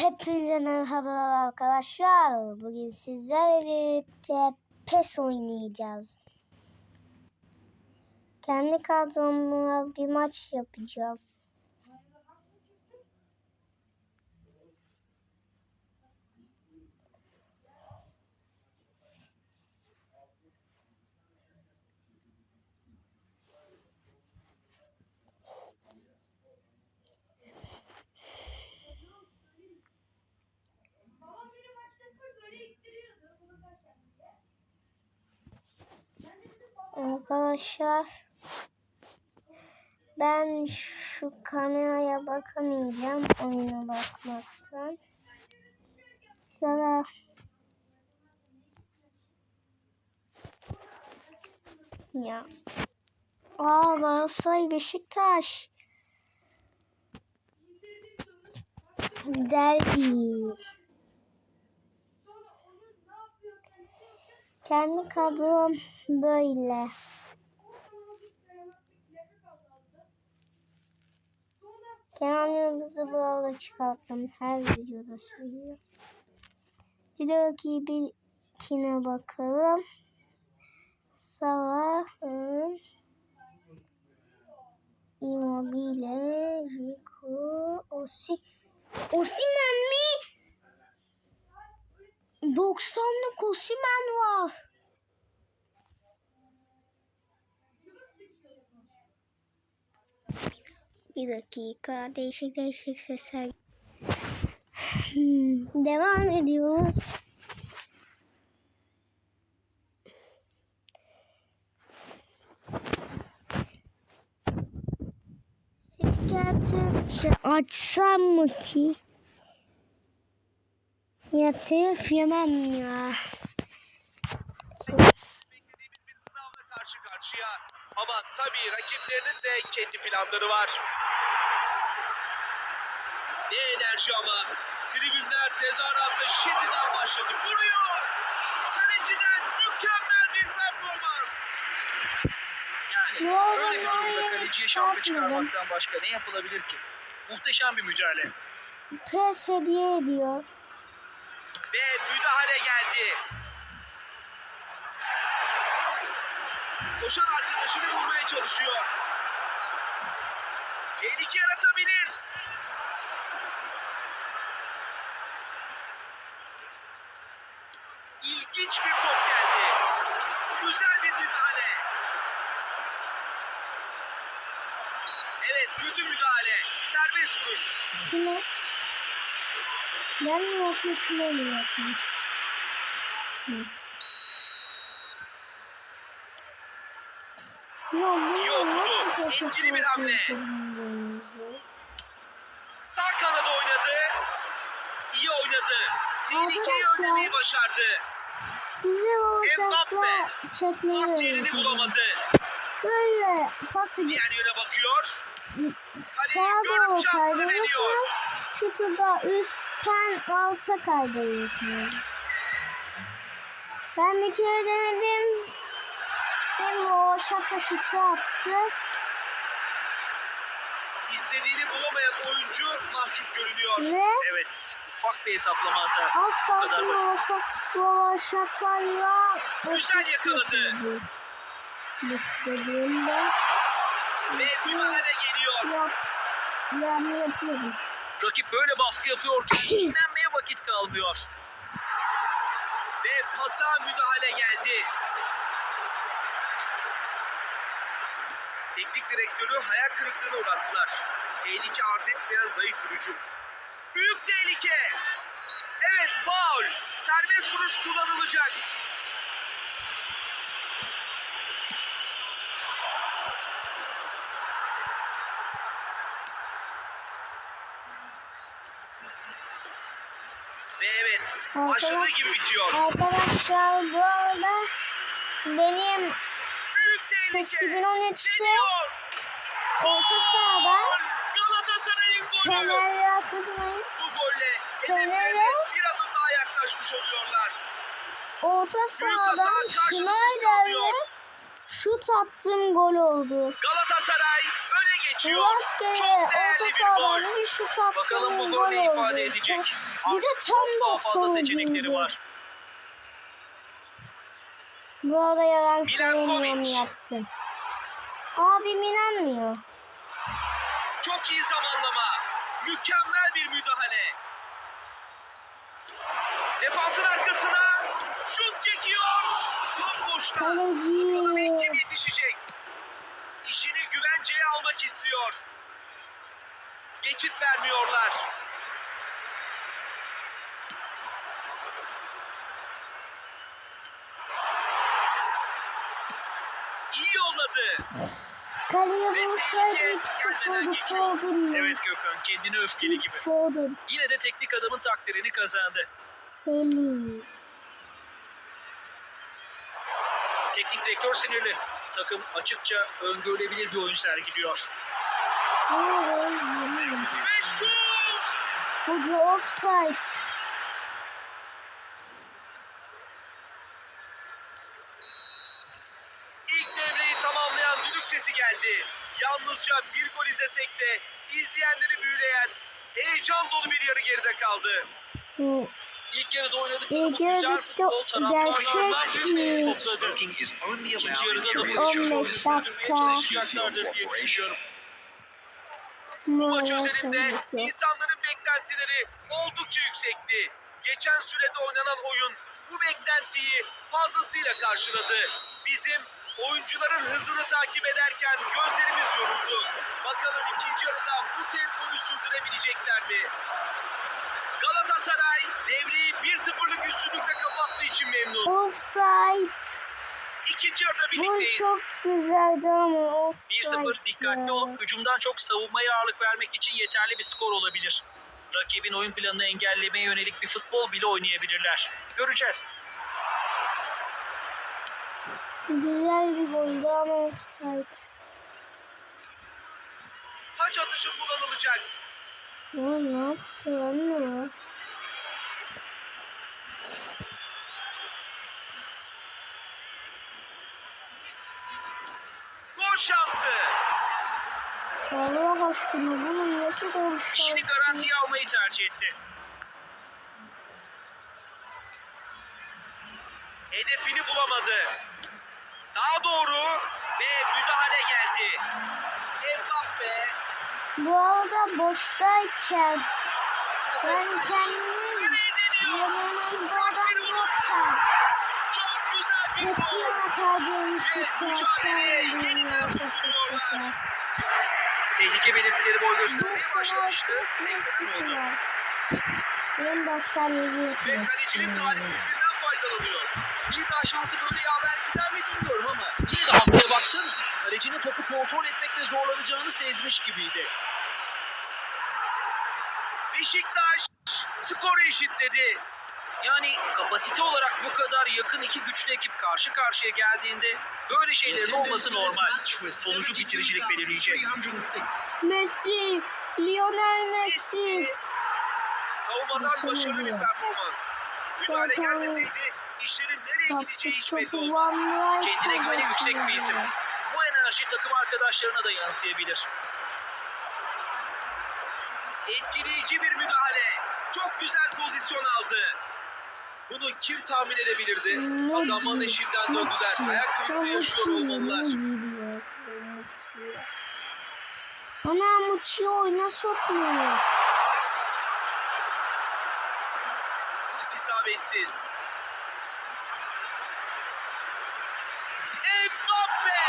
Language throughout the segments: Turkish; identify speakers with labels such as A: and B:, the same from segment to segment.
A: Hepinize merhaba arkadaşlar. Bugün sizlerle birlikte PES oynayacağız. Kendi kadromla bir maç yapacağım. Arkadaşlar ben şu kameraya bakamayacağım oyuna bakmaktan. Ya ya. Aa Galatasaray Beşiktaş. Derbi. Kendi kadrom böyle. Kenan Yıldız'ı burada çıkarttım. Her videoda söylüyorum. Bir de rakibine bakalım. Salah'ın Immobile, Rico, Osi. Osimen mi? 90'lık Osimen var. Bir dakika. Değişik değişik sesler. Hmm, devam ediyoruz. Sirke Türkçe açsam mı ki? Ya telif yemem ya.
B: beklediğimiz bir sınavla karşı karşıya. Ama tabii rakiplerinin de kendi planları var. Ne enerji ama. Tribünler tezahürata şimdiden başladı. Vuruyor. Kaleciden mükemmel bir performans.
C: Yani
A: Ne oldu,
C: böyle bir durumda
A: oldu?
C: kaleciye
A: Çıkartmadım.
C: çıkarmaktan başka ne yapılabilir ki? Muhteşem bir mücadele.
A: Pes hediye ediyor.
B: Ve müdahale geldi. Koşan arkadaşını bulmaya çalışıyor. Tehlike yaratabilir. İlginç bir top geldi. Güzel bir müdahale. Evet kötü müdahale. Serbest vuruş.
A: Kime? Ben mi yapmışım o mu yapmış? Hı. Ya bu
B: İyi okudu.
A: nasıl
B: bir hamle. Sağ kanada oynadı. İyi oynadı. Tehlikeyi
A: Arkadaşlar.
B: önlemeyi başardı.
A: Size o şartla
B: Mbappe.
A: çekmeyi
B: Pas yerini
A: öğreteceğim.
B: bulamadı.
A: Böyle pası
B: Diğer yöne bakıyor.
A: sağa
B: görüp
A: doğru
B: şansını deniyor.
A: kaydırıyorsunuz. Şutu da üstten alta kaydırıyorsunuz. Ben bir kere denedim. Hem o şata şutu attı.
B: İstediğini bulamayan oyuncu mahcup görünüyor.
A: Ve
C: Evet, ufak bir hesaplama hatası.
A: az kalsın
C: basit.
A: olsa bu şatayla
B: Güzel yakaladı.
A: Beklediğimde
B: Ve müdahale geliyor.
A: yap, yani yapıyordum.
C: Rakip böyle baskı yapıyorken dinlenmeye vakit kalmıyor.
B: Ve pasa müdahale geldi. Teknik direktörü hayal kırıklığına uğrattılar. Tehlike arz etmeyen zayıf bir hücum. Büyük tehlike. Evet faul. Serbest vuruş kullanılacak. Ve evet başladığı gibi bitiyor.
A: Arkadaşlar bu arada benim
B: tehlike.
A: 2013'te
B: Deniyor.
A: orta
B: golü.
A: Fener'e kızmayın.
B: Bu golle
A: Fener'e-
B: bir adım daha yaklaşmış oluyorlar.
A: Orta
B: karşılıksız
A: Schneider'le şut attığım gol oldu.
B: Galatasaray. Açıyor. Çok
A: orta sahadan bir şut attı.
C: Bakalım bu
A: gol
C: ne ifade edecek.
A: Bir de tam
C: çok daha fazla
A: 90
C: seçenekleri var.
A: Bu yalan
B: Milankovic.
A: söylemiyorum yaptım. Abim inanmıyor.
B: Çok iyi zamanlama. Mükemmel bir müdahale. Defansın arkasına şut çekiyor. Top boşta. Bakalım ilk kim
A: Kaleci.
B: yetişecek. İşini güvenceye almak istiyor. Geçit vermiyorlar. İyi yolladı.
A: Kaleye bulsaydı 2-0'dı Foden.
C: Evet Gökhan kendini öfkeli gibi.
A: Foden.
C: Yine de teknik adamın takdirini kazandı.
A: Selim.
C: Teknik direktör sinirli. Takım açıkça öngörülebilir bir oyun sergiliyor.
B: Ve şut!
A: Hoca offside.
B: İlk devreyi tamamlayan düdük sesi geldi. Yalnızca bir gol izlesek de izleyenleri büyüleyen heyecan dolu bir yarı geride kaldı.
A: Hı.
C: İlk yarıda oynadıkları bu
A: İlk
C: güzel
A: yarıda
C: futbol taraftarlardan topladı. İkinci yarıda da bu
A: 15
C: güçlü oyunu sürdürmeye
A: dakika.
C: çalışacaklardır diye düşünüyorum.
B: Bu maç özelinde insanların beklentileri oldukça yüksekti. Geçen sürede oynanan oyun bu beklentiyi fazlasıyla karşıladı. Bizim oyuncuların hızını takip ederken gözlerimiz yoruldu. Bakalım ikinci yarıda bu tempoyu sürdürebilecekler mi? Galatasaray devreyi 1-0'lık üstünlükle kapattığı için memnun.
A: Offside.
B: İkinci yarıda
A: Bu
B: birlikteyiz.
A: çok güzeldi ama offside.
C: 1-0 dikkatli olup hücumdan çok savunmaya ağırlık vermek için yeterli bir skor olabilir. Rakibin oyun planını engellemeye yönelik bir futbol bile oynayabilirler. Göreceğiz.
A: Güzel bir goldü ama offside.
B: Taç atışı kullanılacak.
A: Ya ne yaptı anne?
B: Gol şansı.
A: Allah aşkına bunun nesi gol
C: İşini
A: şansı?
C: garantiye almayı tercih etti.
B: Hedefini bulamadı. Sağa doğru ve müdahale geldi. Mbappe.
A: Bu arada boştayken yani kendiniz yanınızda adam yokken nasıl
B: gol.
A: yakardığını
B: Ve
A: şutu
B: mücadeleye
A: aşağı
B: yeniden
A: indirmeye
B: tutunuyorlar.
C: Tehlike belirtileri boy göstermeye
A: 96
C: başlamıştı.
A: Benim 97
B: Ve kalecinin talihsizliğinden faydalanıyor.
C: Bir daha şansı böyle yaver gider mi bilmiyorum ama yine de hamleye baksın. Kalecinin topu kontrol etmekte zorlanacağını sezmiş gibiydi.
B: Beşiktaş skoru eşitledi.
C: Yani kapasite olarak bu kadar yakın iki güçlü ekip karşı karşıya geldiğinde böyle şeylerin olması normal. Sonucu bitiricilik belirleyecek.
A: Messi, Lionel Messi.
B: Savunmadan başarılı bir performans. Müdahale gelmeseydi işlerin nereye gideceği hiç belli olmaz.
C: Kendine güveni yüksek bir isim. Enerji takım arkadaşlarına da yansıyabilir.
B: Etkileyici bir müdahale. Çok güzel pozisyon aldı. Bunu kim tahmin edebilirdi? Kazanmanın
A: Mucci,
B: eşiğinden döndüler. Ayak kırıklığı yaşıyor olmalılar.
A: Mucci diyor, Mucci. Ana Mucci oyuna sokmuyor.
B: Pas isabetsiz. Mbappe!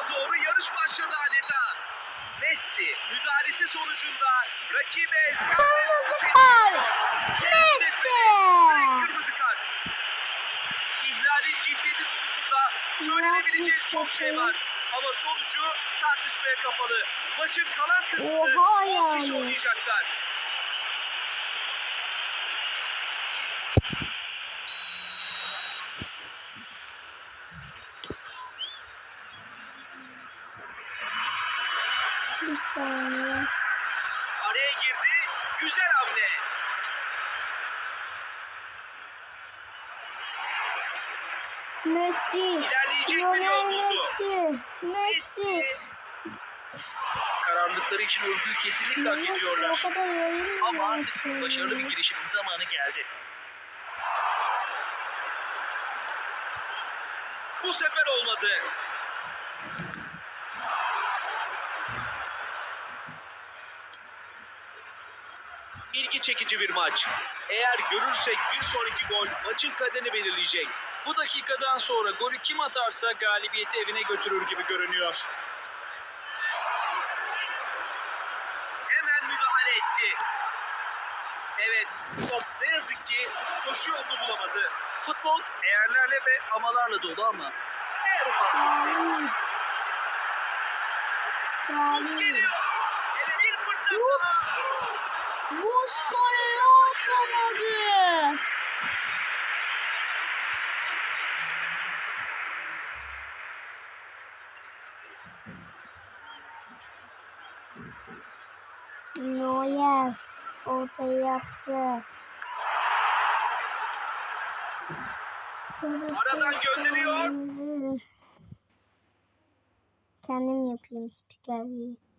B: Topa doğru yarış başladı adeta. Messi müdahalesi sonucunda rakibe
A: Kırmızı kart. Messi.
B: Kırmızı kart. İhlalin ciddiyeti konusunda söylenebilecek çok şey var. Ama sonucu tartışmaya kapalı. Maçın kalan kısmını
A: Oha
B: 10 kişi
A: yani.
B: oynayacaklar.
A: Bir saniye.
B: Araya girdi. Güzel hamle.
A: Messi. Lionel. Messi. Messi.
C: Kararlılıkları için övgüyü kesinlikle hak ediyorlar. Ama artık başarılı bir girişimin zamanı geldi.
B: Bu sefer olmadı. İlgi çekici bir maç. Eğer görürsek bir sonraki gol maçın kaderini belirleyecek.
C: Bu dakikadan sonra golü kim atarsa galibiyeti evine götürür gibi görünüyor.
B: Hemen müdahale etti. Evet, top ne yazık ki koşu yolunu bulamadı.
C: Futbol eğerlerle ve amalarla dolu ama eğer o pas
A: Salih. Salih.
B: Geliyor. Evet, bir fırsat.
A: Boş kaleye atamadı. Neuer ortayı yaptı.
B: Aradan gönderiyor.
A: Kendim yapayım spikerliği.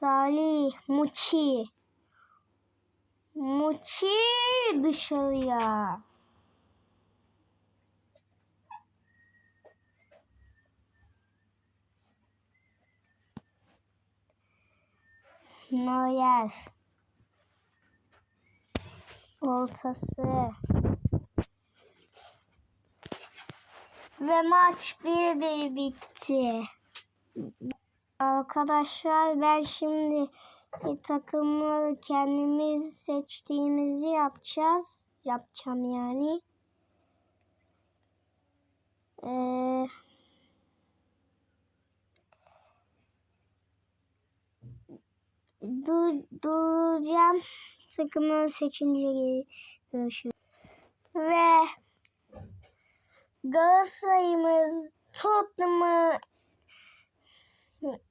A: Salih, Muçi. Muçi dışarıya. Neuer. Ortası. Ve maç 1-1 bitti. Arkadaşlar ben şimdi takımları kendimiz seçtiğimizi yapacağız. Yapacağım yani. Ee, dur, duracağım. Takımları seçince görüşürüz. Ve Galatasaray'ımız Tottenham'ı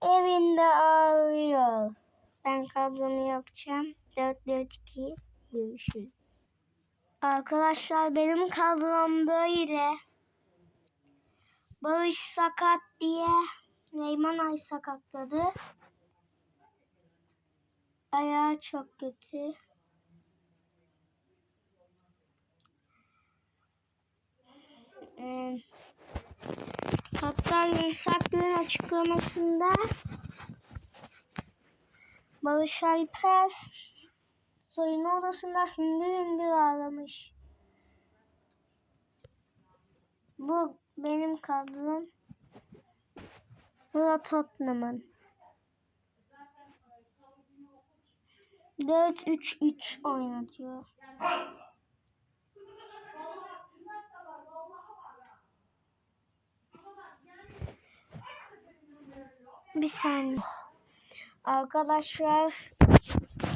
A: evinde ağırlıyor. Ben kadromu yapacağım. 4-4-2 görüşürüz. Arkadaşlar benim kadrom böyle. Barış sakat diye Neyman Ay sakatladı. Ayağı çok kötü. Ee, hatta Yunusaklı'nın açıklamasında Barış Alper soyunma odasında hüngür hüngür ağlamış. Bu benim kadrom. Bu da Tottenham'ın. 4-3-3 oynatıyor. Bir saniye. Arkadaşlar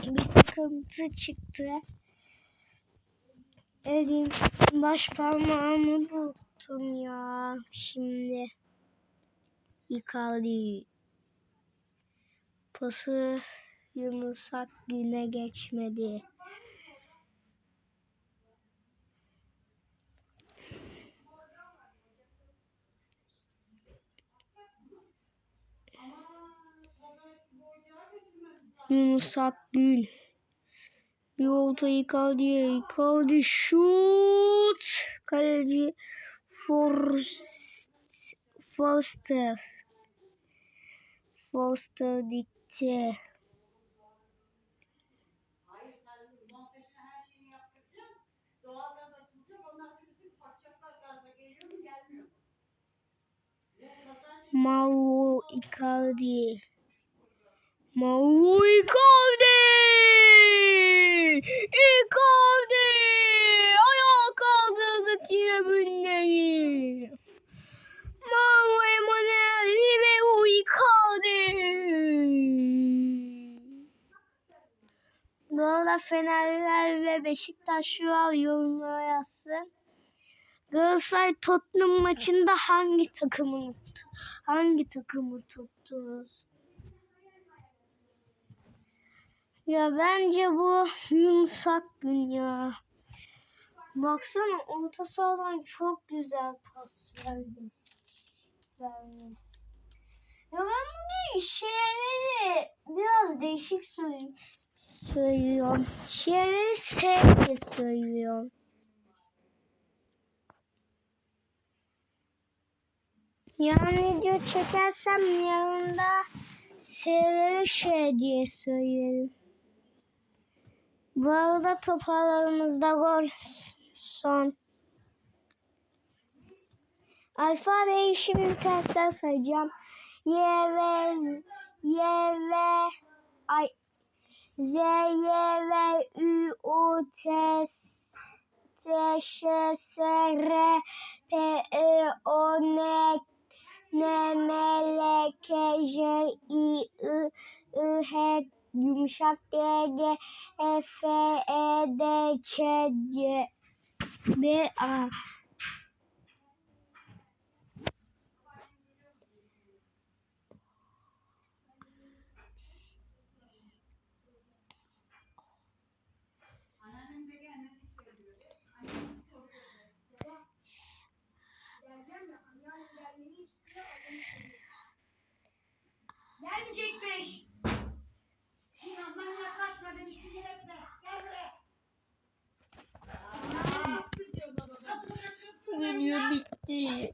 A: bir sıkıntı çıktı. Elim baş parmağımı buldum ya şimdi. Icardi. Pası Yunus Akgün'e geçmedi. Yunus Akgün. Bir olta Icardi'ye. Icardi şut. Kaleci Forst, Forster. Forster
D: sen
A: Mauro Icardi. Mauro Icardi! Icardi! Ayağa kaldırdı tribünleri. Mauro Emanuel Ribero Icardi! Bu arada Fenerliler ve Beşiktaşlılar yorumlara yazsın. Galatasaray Tottenham maçında hangi takımını hangi takımı tuttunuz? Ya bence bu yumuşak gün ya. Baksana orta sahadan çok güzel pas vermiş. vermiş. Ya ben bugün şeyleri biraz değişik söyle- söylüyorum. Şeyleri sevdiği söylüyorum. Yani video çekersem yanında şeyleri şey diye söylerim. Bu arada toparlarımızda gol son. Alfabeyi şimdi tersten sayacağım. Y ve Y ve ay Z Y ve Ü U T S T Ş S R P E O N N M L K J I I I H yumuşak D G E F E D Ç C B A.
D: Anneannem Aa, diyor